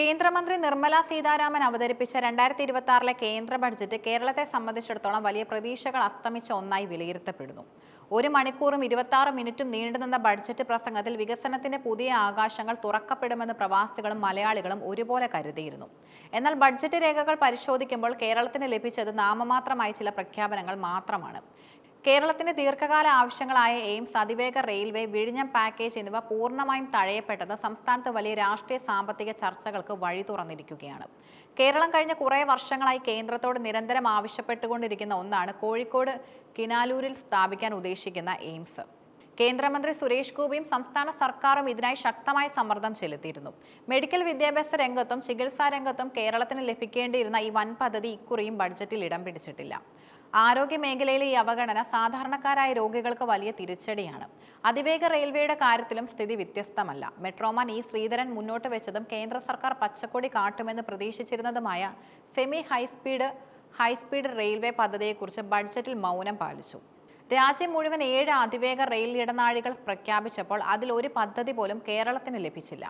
കേന്ദ്രമന്ത്രി നിർമ്മല സീതാരാമൻ അവതരിപ്പിച്ച രണ്ടായിരത്തി ഇരുപത്തി ആറിലെ കേന്ദ്ര ബഡ്ജറ്റ് കേരളത്തെ സംബന്ധിച്ചിടത്തോളം വലിയ പ്രതീക്ഷകൾ അസ്തമിച്ച ഒന്നായി വിലയിരുത്തപ്പെടുന്നു. ഒരു മണിക്കൂറും ഇരുപത്തി മിനിറ്റും നീണ്ടുനിന്ന ബഡ്ജറ്റ് പ്രസംഗത്തിൽ വികസനത്തിന്റെ പുതിയ ആകാശങ്ങൾ തുറക്കപ്പെടുമെന്ന് പ്രവാസികളും മലയാളികളും ഒരുപോലെ കരുതിയിരുന്നു. എന്നാൽ ബഡ്ജറ്റ് രേഖകൾ പരിശോധിക്കുമ്പോൾ കേരളത്തിന് ലഭിച്ചത് നാമമാത്രമായ ചില പ്രഖ്യാപനങ്ങൾ മാത്രമാണ്. കേരളത്തിന്റെ ദീർഘകാല ആവശ്യങ്ങളായ എയിംസ് അതിവേഗ റെയിൽവേ വിഴിഞ്ഞം പാക്കേജ് എന്നിവ പൂർണമായും തഴയപ്പെട്ടത് സംസ്ഥാനത്ത് വലിയ രാഷ്ട്രീയ സാമ്പത്തിക ചർച്ചകൾക്ക് വഴി തുറന്നിരിക്കുകയാണ്. കേരളം കഴിഞ്ഞ കുറേ വർഷങ്ങളായി കേന്ദ്രത്തോട് നിരന്തരം ആവശ്യപ്പെട്ടുകൊണ്ടിരിക്കുന്ന ഒന്നാണ് കോഴിക്കോട് കിനാലൂരിൽ സ്ഥാപിക്കാൻ ഉദ്ദേശിക്കുന്ന എയിംസ്. കേന്ദ്രമന്ത്രി സുരേഷ് ഗോപിയും സംസ്ഥാന സർക്കാരും ഇതിനായി ശക്തമായ സമ്മർദ്ദം ചെലുത്തിയിരുന്നു. മെഡിക്കൽ വിദ്യാഭ്യാസ രംഗത്തും ചികിത്സാ രംഗത്തും കേരളത്തിന് ലഭിക്കേണ്ടിയിരുന്ന ഈ വൻ പദ്ധതി ഇക്കുറിയും ബഡ്ജറ്റിൽ ഇടം പിടിച്ചിട്ടില്ല. ആരോഗ്യ മേഖലയിലെ ഈ അവഗണന സാധാരണക്കാരായ രോഗികൾക്ക് വലിയ തിരിച്ചടിയാണ്. അതിവേഗ റെയിൽവേയുടെ കാര്യത്തിലും സ്ഥിതി വ്യത്യസ്തമല്ല. മെട്രോമാൻ ഈ ശ്രീധരൻ മുന്നോട്ട് വെച്ചതും കേന്ദ്ര സർക്കാർ പച്ചക്കൊടി കാട്ടുമെന്ന് പ്രതീക്ഷിച്ചിരുന്നതുമായ semi high speed high speed railway പദ്ധതിയെക്കുറിച്ച് ബഡ്ജറ്റിൽ മൗനം പാലിച്ചു. രാജ്യം മുഴുവൻ ഏഴ് അതിവേഗ റെയിൽ ഇടനാഴികൾ പ്രഖ്യാപിച്ചപ്പോൾ അതിൽ ഒരു പദ്ധതി പോലും കേരളത്തിന് ലഭിച്ചില്ല.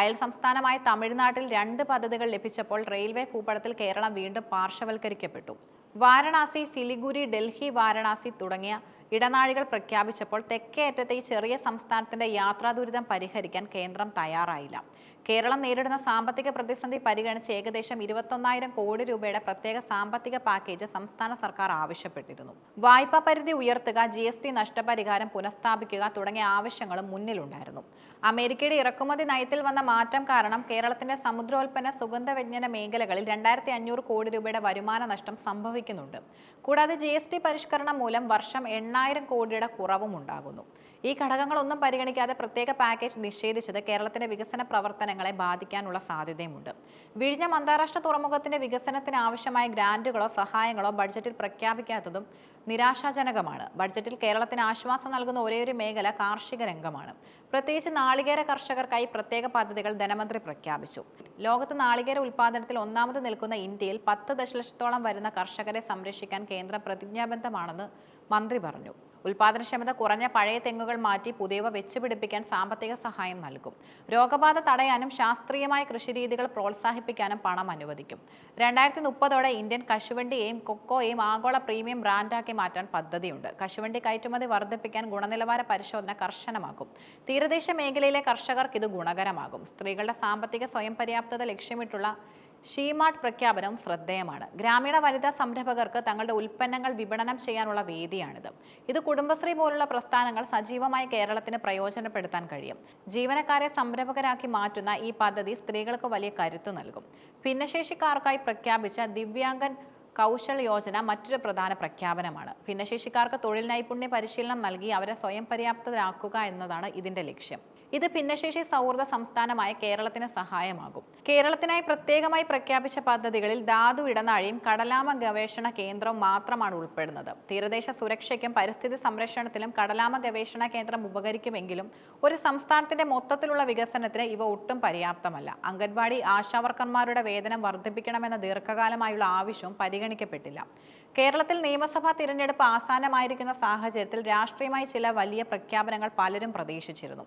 അയൽ സംസ്ഥാനമായ തമിഴ്നാട്ടിൽ രണ്ട് പദ്ധതികൾ ലഭിച്ചപ്പോൾ റെയിൽവേ ഭൂപടത്തിൽ കേരളം വീണ്ടും പാർശ്വവൽക്കരിക്കപ്പെട്ടു. വാരണാസി സിലിഗുരി ഡൽഹി വാരണാസി തുടങ്ങിയ ഇടനാഴികൾ പ്രഖ്യാപിച്ചപ്പോൾ തെക്കേ അറ്റത്തെ ഈ ചെറിയ സംസ്ഥാനത്തിന്റെ യാത്രാ ദുരിതം പരിഹരിക്കാൻ കേന്ദ്രം തയ്യാറായില്ല. കേരളം നേരിടുന്ന സാമ്പത്തിക പ്രതിസന്ധി പരിഗണിച്ച് ഏകദേശം ഇരുപത്തൊന്നായിരം കോടി രൂപയുടെ പ്രത്യേക സാമ്പത്തിക പാക്കേജ് സംസ്ഥാന സർക്കാർ ആവശ്യപ്പെട്ടിരുന്നു. വായ്പാ പരിധി ഉയർത്തുക ജി എസ് ടി നഷ്ടപരിഹാരം പുനഃസ്ഥാപിക്കുക തുടങ്ങിയ ആവശ്യങ്ങളും മുന്നിലുണ്ടായിരുന്നു. അമേരിക്കയുടെ ഇറക്കുമതി നയത്തിൽ വന്ന മാറ്റം കാരണം കേരളത്തിന്റെ സമുദ്രോൽപ്പന്ന സുഗന്ധവ്യഞ്ജന മേഖലകളിൽ രണ്ടായിരത്തി അഞ്ഞൂറ് കോടി രൂപയുടെ വരുമാന നഷ്ടം സംഭവിക്കുന്നുണ്ട്. കൂടാതെ ജി പരിഷ്കരണം മൂലം വർഷം എണ്ണായിരം കോടിയുടെ കുറവും ഉണ്ടാകുന്നു. ഈ ഘടകങ്ങളൊന്നും പരിഗണിക്കാതെ പ്രത്യേക പാക്കേജ് നിഷേധിച്ചത് കേരളത്തിന്റെ വികസന പ്രവർത്തനങ്ങളെ ബാധിക്കാനുള്ള സാധ്യതയുമുണ്ട്. വിഴിഞ്ഞം അന്താരാഷ്ട്ര തുറമുഖത്തിന്റെ വികസനത്തിന് ആവശ്യമായ ഗ്രാന്റുകളോ സഹായങ്ങളോ ബഡ്ജറ്റിൽ പ്രഖ്യാപിക്കാത്തതും നിരാശാജനകമാണ്. ബഡ്ജറ്റിൽ കേരളത്തിന് ആശ്വാസം നൽകുന്ന ഒരേയൊരു മേഖല കാർഷിക രംഗമാണ്. പ്രത്യേകിച്ച് നാളികേര കർഷകർക്കായി പ്രത്യേക പദ്ധതികൾ ധനമന്ത്രി പ്രഖ്യാപിച്ചു. ലോകത്ത് നാളികേര ഉൽപ്പാദനത്തിൽ ഒന്നാമത് നിൽക്കുന്ന ഇന്ത്യയിൽ പത്ത് ദശലക്ഷത്തോളം വരുന്ന കർഷകരെ സംരക്ഷിക്കാൻ കേന്ദ്രം പ്രതിജ്ഞാബദ്ധമാണെന്ന് മന്ത്രി പറഞ്ഞു. ഉൽപാദനക്ഷമത കുറഞ്ഞ പഴയ തെങ്ങുകൾ മാറ്റി പുതിയവ വെച്ചുപിടിപ്പിക്കാൻ സാമ്പത്തിക സഹായം നൽകും. രോഗബാധ തടയാനും ശാസ്ത്രീയമായ കൃഷിരീതികൾ പ്രോത്സാഹിപ്പിക്കാനും പണം അനുവദിക്കും. രണ്ടായിരത്തി മുപ്പതോടെ ഇന്ത്യൻ കശുവണ്ടിയെയും കൊക്കോയെയും ആഗോള പ്രീമിയം ബ്രാൻഡാക്കി മാറ്റാൻ പദ്ധതിയുണ്ട്. കശുവണ്ടി കയറ്റുമതി വർദ്ധിപ്പിക്കാൻ ഗുണനിലവാര പരിശോധന കർശനമാക്കും. തീരദേശ മേഖലയിലെ കർഷകർക്ക് ഇത് ഗുണകരമാകും. സ്ത്രീകളുടെ സാമ്പത്തിക സ്വയം പര്യാപ്തത ലക്ഷ്യമിട്ടുള്ള ഷീമാർട്ട് പ്രഖ്യാപനം ശ്രദ്ധേയമാണ്. ഗ്രാമീണ വനിതാ സംരംഭകർക്ക് തങ്ങളുടെ ഉൽപ്പന്നങ്ങൾ വിപണനം ചെയ്യാനുള്ള വേദിയാണിത്. ഇത് കുടുംബശ്രീ പോലുള്ള പ്രസ്ഥാനങ്ങൾ സജീവമായി കേരളത്തിന് പ്രയോജനപ്പെടുത്താൻ കഴിയും. ജീവനക്കാരെ സംരംഭകരാക്കി മാറ്റുന്ന ഈ പദ്ധതി സ്ത്രീകൾക്ക് വലിയ കരുത്തു നൽകും. ഭിന്നശേഷിക്കാർക്കായി പ്രഖ്യാപിച്ച ദിവ്യാംഗൻ കൗശൽ യോജന മറ്റൊരു പ്രധാന പ്രഖ്യാപനമാണ്. ഭിന്നശേഷിക്കാർക്ക് തൊഴിൽ നൈപുണ്യ പരിശീലനം നൽകി അവരെ സ്വയം പര്യാപ്തരാക്കുക എന്നതാണ് ഇതിന്റെ ലക്ഷ്യം. ഇത് ഭിന്നശേഷി സൗഹൃദ സംസ്ഥാനമായ കേരളത്തിന് സഹായമാകും. കേരളത്തിനായി പ്രത്യേകമായി പ്രഖ്യാപിച്ച പദ്ധതികളിൽ ധാതു ഇടനാഴിയും കടലാമ ഗവേഷണ കേന്ദ്രവും മാത്രമാണ് ഉൾപ്പെടുന്നത്. തീരദേശ സുരക്ഷയ്ക്കും പരിസ്ഥിതി സംരക്ഷണത്തിലും കടലാമ ഗവേഷണ കേന്ദ്രം ഉപകരിക്കുമെങ്കിലും ഒരു സംസ്ഥാനത്തിന്റെ മൊത്തത്തിലുള്ള വികസനത്തിന് ഇവ ഒട്ടും പര്യാപ്തമല്ല. അംഗൻവാടി ആശാവർക്കർമാരുടെ വേതനം വർദ്ധിപ്പിക്കണമെന്ന ദീർഘകാലമായുള്ള ആവശ്യവും പരിഗണിക്കപ്പെട്ടില്ല. കേരളത്തിൽ നിയമസഭാ തിരഞ്ഞെടുപ്പ് ആസാനമായിരിക്കുന്ന സാഹചര്യത്തിൽ രാഷ്ട്രീയമായി ചില വലിയ പ്രഖ്യാപനങ്ങൾ പലരും പ്രതീക്ഷിച്ചിരുന്നു.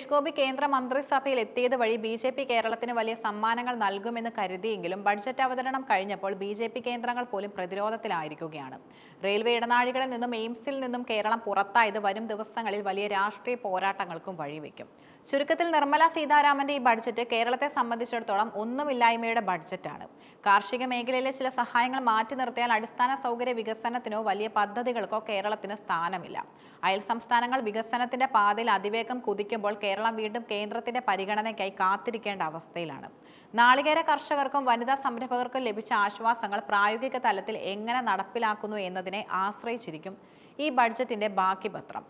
സുരേഷ് ഗോപി കേന്ദ്ര മന്ത്രിസഭയിൽ എത്തിയത് വഴി ബി ജെ പി കേരളത്തിന് വലിയ സമ്മാനങ്ങൾ നൽകുമെന്ന് കരുതിയെങ്കിലും ബഡ്ജറ്റ് അവതരണം കഴിഞ്ഞപ്പോൾ ബി ജെ പി കേന്ദ്രങ്ങൾ പോലും പ്രതിരോധത്തിലായിരിക്കുകയാണ്. റെയിൽവേ ഇടനാഴികളിൽ നിന്നും എയിംസിൽ നിന്നും കേരളം പുറത്തായത് വരും ദിവസങ്ങളിൽ വലിയ രാഷ്ട്രീയ പോരാട്ടങ്ങൾക്കും വഴിവെക്കും. ചുരുക്കത്തിൽ നിർമ്മല സീതാരാമന്റെ ഈ ബഡ്ജറ്റ് കേരളത്തെ സംബന്ധിച്ചിടത്തോളം ഒന്നുമില്ലായ്മയുടെ ബഡ്ജറ്റാണ്. കാർഷിക മേഖലയിലെ ചില സഹായങ്ങൾ മാറ്റി നിർത്തിയാൽ അടിസ്ഥാന സൗകര്യ വികസനത്തിനോ വലിയ പദ്ധതികൾക്കോ കേരളത്തിന് സ്ഥാനമില്ല. അയൽ സംസ്ഥാനങ്ങൾ വികസനത്തിന്റെ പാതയിൽ അതിവേഗം കുതിക്കുമ്പോൾ കേരളം വീണ്ടും കേന്ദ്രത്തിന്റെ പരിഗണനയ്ക്കായി കാത്തിരിക്കേണ്ട അവസ്ഥയിലാണ്. നാളികേര കർഷകർക്കും വനിതാ സംരംഭകർക്കും ലഭിച്ച ആശ്വാസങ്ങൾ പ്രായോഗിക തലത്തിൽ എങ്ങനെ നടപ്പിലാക്കുന്നു എന്നതിനെ ആശ്രയിച്ചിരിക്കും ഈ ബഡ്ജറ്റിന്റെ ബാക്കി പത്രം.